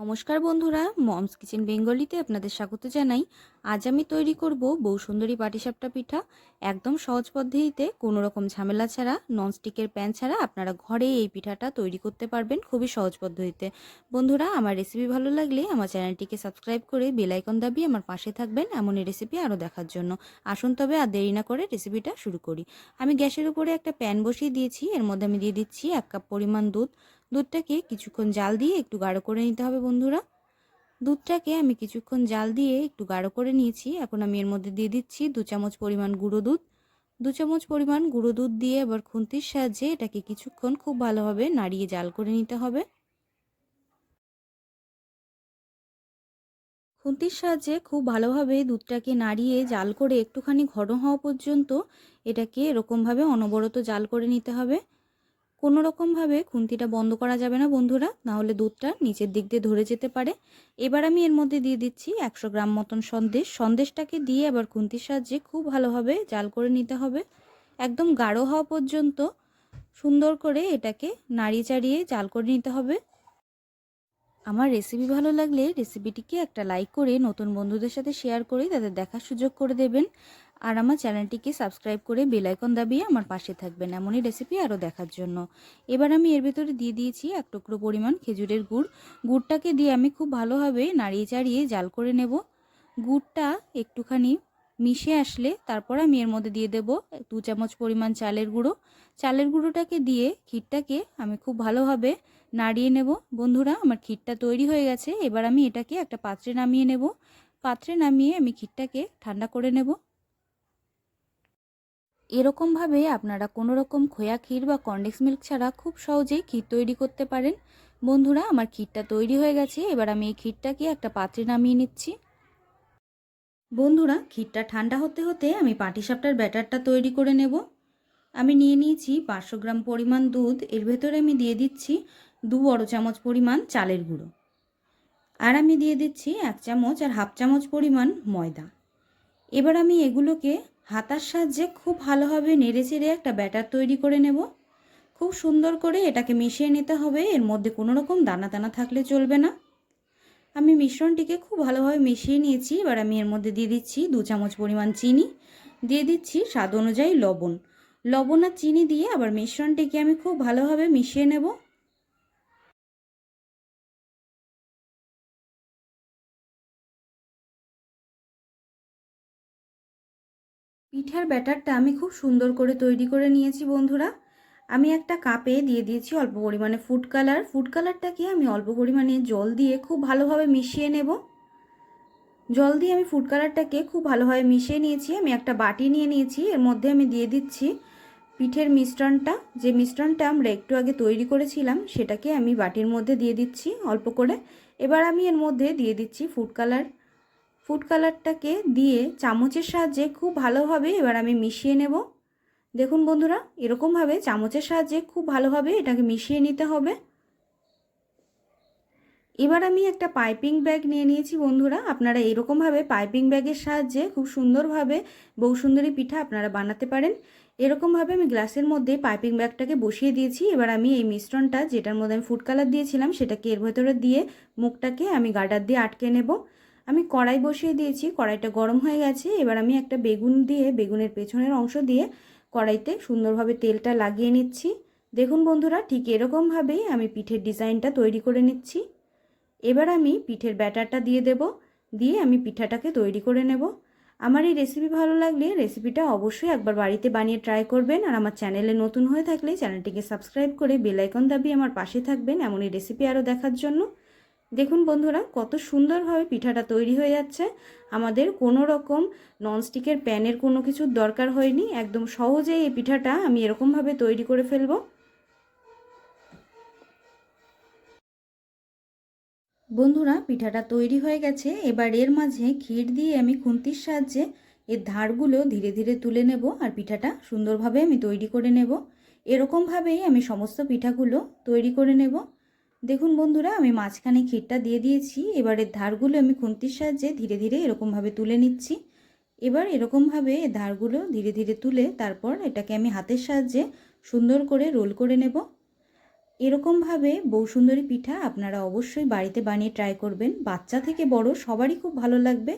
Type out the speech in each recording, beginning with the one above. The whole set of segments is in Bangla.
নমস্কার বন্ধুরা, মমস কিচেন বেঙ্গলিতে আপনাদের স্বাগত জানাই। আজ আমি তৈরি করব বউ সুন্দরী পাটিসাপটা পিঠা। একদম সহজ পদ্ধতিতে, কোনো রকম ঝামেলা ছাড়া ননস্টিকের প্যান ছাড়া আপনারা ঘরে এই পিঠাটা তৈরি করতে পারবেন খুবই সহজ পদ্ধতিতে। বন্ধুরা, আমার রেসিপি ভালো লাগলে আমার চ্যানেলটিকে সাবস্ক্রাইব করে বেলাইকন দাবিয়ে আমার পাশে থাকবেন এমন রেসিপি আরও দেখার জন্য। আসুন তবে আর দেরি না করে রেসিপিটা শুরু করি। আমি গ্যাসের উপরে একটা প্যান বসিয়ে দিয়েছি, এর মধ্যে আমি দিয়ে দিচ্ছি এক কাপ পরিমাণ দুধ। দুধটাকে কিছুক্ষণ জাল দিয়ে একটু গাঢ় করে নিতে হবে বন্ধুরা। দুধটাকে আমি কিছুক্ষণ জাল দিয়ে একটু গাঢ় করে নিয়েছি। এখন আমি এর মধ্যে দিয়ে দিচ্ছি দু চামচ পরিমাণ গুঁড়ো দুধ। দু চামচ পরিমাণ গুঁড়ো দুধ দিয়ে এবার খুন্তির সাহায্যে এটাকে কিছুক্ষণ খুব ভালোভাবে নাড়িয়ে জাল করে নিতে হবে। খুন্তির সাহায্যে খুব ভালোভাবে দুধটাকে নাড়িয়ে জাল করে একটুখানি ঘন হওয়া পর্যন্ত এটাকে এরকমভাবে অনবরত জাল করে নিতে হবে। কোনো রকমভাবে খুন্তিটা বন্ধ করা যাবে না বন্ধুরা, নাহলে দুধটা নিচের দিক দিয়ে ধরে যেতে পারে। এবার আমি এর মধ্যে দিয়ে দিচ্ছি একশো গ্রাম মতন সন্দেশ। সন্দেশটাকে দিয়ে আবার খুন্তির সাহায্যে খুব ভালোভাবে জাল করে নিতে হবে। একদম গাঢ় হওয়া পর্যন্ত সুন্দর করে এটাকে নাড়িয়ে চাড়িয়ে জাল করে নিতে হবে। আমার রেসিপি ভালো লাগলে রেসিপিটিকে একটা লাইক করে নতুন বন্ধুদের সাথে শেয়ার করে তাদের দেখার সুযোগ করে দেবেন। আর আমার চ্যানেলটিকে সাবস্ক্রাইব করে বেলাইকন দাবিয়ে আমার পাশে থাকবেন। এমনই রেসিপি আরও দেখার জন্য। এবার আমি এর ভেতরে দিয়ে দিয়েছি এক টুকরো পরিমাণ খেজুরের গুড়। গুড়টাকে দিয়ে আমি খুব ভালোভাবে নাড়িয়ে চাড়িয়ে জাল করে নেব। গুড়টা একটুখানি মিশে আসলে তারপর আমি এর মধ্যে দিয়ে দেব দু চামচ পরিমাণ চালের গুঁড়ো। চালের গুঁড়োটাকে দিয়ে ক্ষীরটাকে আমি খুব ভালোভাবে নাড়িয়ে নেব। বন্ধুরা, আমার ক্ষীরটা তৈরি হয়ে গেছে। এবার আমি এটাকে একটা পাত্রে নামিয়ে নেব। পাত্রে নামিয়ে আমি ক্ষীরটাকে ঠান্ডা করে নেব। এরকমভাবে আপনারা কোনো রকম খোয়া ক্ষীর বা কন্ডেক্স মিল্ক ছাড়া খুব সহজেই ক্ষীর তৈরি করতে পারেন। বন্ধুরা, আমার ক্ষীরটা তৈরি হয়ে গেছে, এবার আমি এই ক্ষীরটাকে একটা পাত্রে নামিয়ে নিচ্ছি। বন্ধুরা, ক্ষীরটা ঠান্ডা হতে হতে আমি পাটিসাপটার ব্যাটারটা তৈরি করে নেব। আমি নিয়ে নিয়েছি পাঁচশো গ্রাম পরিমাণ দুধ, এর ভেতরে আমি দিয়ে দিচ্ছি দু বড় চামচ পরিমাণ চালের গুঁড়ো। আর আমি দিয়ে দিচ্ছি এক চামচ আর হাফ চামচ পরিমাণ ময়দা। এবার আমি এগুলোকে হাতার সাহায্যে খুব ভালোভাবে নেড়ে চেড়ে একটা ব্যাটার তৈরি করে নেব। খুব সুন্দর করে এটাকে মিশিয়ে নিতে হবে, এর মধ্যে কোনো রকম দানা দানা থাকলে চলবে না। আমি মিশ্রণটিকে খুব ভালোভাবে মিশিয়ে নিয়েছি, এবার আমি এর মধ্যে দিয়ে দিচ্ছি দু চামচ পরিমাণ চিনি। দিয়ে দিচ্ছি স্বাদ অনুযায়ী লবণ। লবণ আর চিনি দিয়ে আবার মিশ্রণটিকে আমি খুব ভালোভাবে মিশিয়ে নেব। পিঠার ব্যাটারটা আমি খুব সুন্দর করে তৈরি করে নিয়েছি বন্ধুরা। আমি একটা কাপে দিয়ে দিয়েছি অল্প পরিমাণে ফুড কালার ফুড কালারটাকে আমি অল্প পরিমাণে জল দিয়ে খুব ভালোভাবে মিশিয়ে নেব। জল দিয়ে আমি ফুড কালারটাকে খুব ভালোভাবে মিশিয়ে নিয়েছি। আমি একটা বাটি নিয়ে নিয়েছি। এর মধ্যে আমি দিয়ে দিচ্ছি পিঠের মিশ্রণটা। যে মিশ্রণটা আমরা একটু আগে তৈরি করেছিলাম, সেটাকে আমি বাটির মধ্যে দিয়ে দিচ্ছি অল্প করে। এবার আমি এর মধ্যে দিয়ে দিচ্ছি ফুড কালার ফুড কালারটাকে দিয়ে চামচের সাহায্যে খুব ভালোভাবে এবার আমি মিশিয়ে নেব। দেখুন বন্ধুরা, এরকমভাবে চামচের সাহায্যে খুব ভালোভাবে এটাকে মিশিয়ে নিতে হবে। এবার আমি একটা পাইপিং ব্যাগ নিয়ে নিয়েছি বন্ধুরা, আপনারা এরকমভাবে পাইপিং ব্যাগের সাহায্যে খুব সুন্দরভাবে বউ সুন্দরী পিঠা আপনারা বানাতে পারেন। এরকমভাবে আমি গ্লাসের মধ্যে পাইপিং ব্যাগটাকে বসিয়ে দিয়েছি, এবার আমি এই মিশ্রণটা যেটার মধ্যে আমি ফুড কালার দিয়েছিলাম সেটাকে এর ভেতরে দিয়ে মুখটাকে আমি গার্ডার দিয়ে আটকে নেব। আমি কড়াই বসিয়ে দিয়েছি, কড়াইটা গরম হয়ে গেছে। এবার আমি একটা বেগুন দিয়ে, বেগুনের পেছনের অংশ দিয়ে কড়াইতে সুন্দরভাবে তেলটা লাগিয়ে নিচ্ছি। দেখুন বন্ধুরা, ঠিক এরকমভাবেই আমি পিঠের ডিজাইনটা তৈরি করে নিচ্ছি। এবার আমি পিঠের ব্যাটারটা দিয়ে দেব, দিয়ে আমি পিঠাটাকে তৈরি করে নেব। আমার এই রেসিপি ভালো লাগলে রেসিপিটা অবশ্যই একবার বাড়িতে বানিয়ে ট্রাই করবেন। আর আমার চ্যানেলে নতুন হয়ে থাকলে চ্যানেলটিকে সাবস্ক্রাইব করে বেলাইকন দাবি আমার পাশে থাকবেন এমনই রেসিপি আরও দেখার জন্য। দেখুন বন্ধুরা, কত সুন্দরভাবে পিঠাটা তৈরি হয়ে যাচ্ছে। আমাদের কোনো রকম ননস্টিকের প্যানের কোনো কিছুর দরকার হয়নি। একদম সহজেই এই পিঠাটা আমি এরকমভাবে তৈরি করে ফেলব। বন্ধুরা, পিঠাটা তৈরি হয়ে গেছে। এবার এর মাঝে ক্ষীর দিয়ে আমি খুন্তির সাহায্যে এর ধারগুলো ধীরে ধীরে তুলে নেব আর পিঠাটা সুন্দরভাবে আমি তৈরি করে নেব। এরকমভাবেই আমি সমস্ত পিঠাগুলো তৈরি করে নেব। দেখুন বন্ধুরা, আমি মাঝখানে ক্ষীরটা দিয়ে দিয়েছি, এবারের ধারগুলো আমি খুন্তির সাহায্যে ধীরে ধীরে এরকমভাবে তুলে নিচ্ছি। এবার এরকমভাবে ধারগুলো ধীরে ধীরে তুলে তারপর এটাকে আমি হাতের সাহায্যে সুন্দর করে রোল করে নেব। এরকমভাবে বৌসুন্দরী পিঠা আপনারা অবশ্যই বাড়িতে বানিয়ে ট্রাই করবেন, বাচ্চা থেকে বড় সবারই খুব ভালো লাগবে।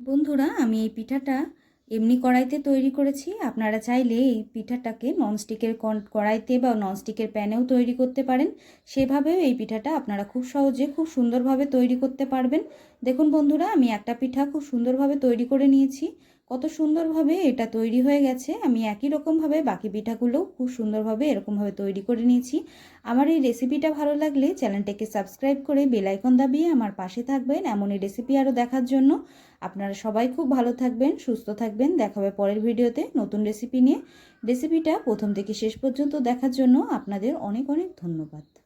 বন্ধুরা, আমি এই পিঠাটা এমনি কড়াইতে তৈরি করেছি। আপনারা চাইলে এই পিঠাটাকে ননস্টিকের কড়াইতে বা ননস্টিকের প্যানেও তৈরি করতে পারেন। সেভাবেও এই পিঠাটা আপনারা খুব সহজে খুব সুন্দরভাবে তৈরি করতে পারবেন। দেখুন বন্ধুরা, আমি একটা পিঠা খুব সুন্দরভাবে তৈরি করে নিয়েছি। কত সুন্দরভাবে এটা তৈরি হয়ে গেছে। আমি একই রকমভাবে বাকি পিঠাগুলোও খুব সুন্দরভাবে এরকমভাবে তৈরি করে নিয়েছি। আমার এই রেসিপিটা ভালো লাগলে চ্যানেলটাকে সাবস্ক্রাইব করে বেলাইকন দাবিয়ে আমার পাশে থাকবেন এমন এই রেসিপি আরও দেখার জন্য। আপনারা সবাই খুব ভালো থাকবেন, সুস্থ থাকবেন। দেখা হবে পরের ভিডিওতে নতুন রেসিপি নিয়ে। রেসিপিটা প্রথম থেকে শেষ পর্যন্ত দেখার জন্য আপনাদের অনেক অনেক ধন্যবাদ।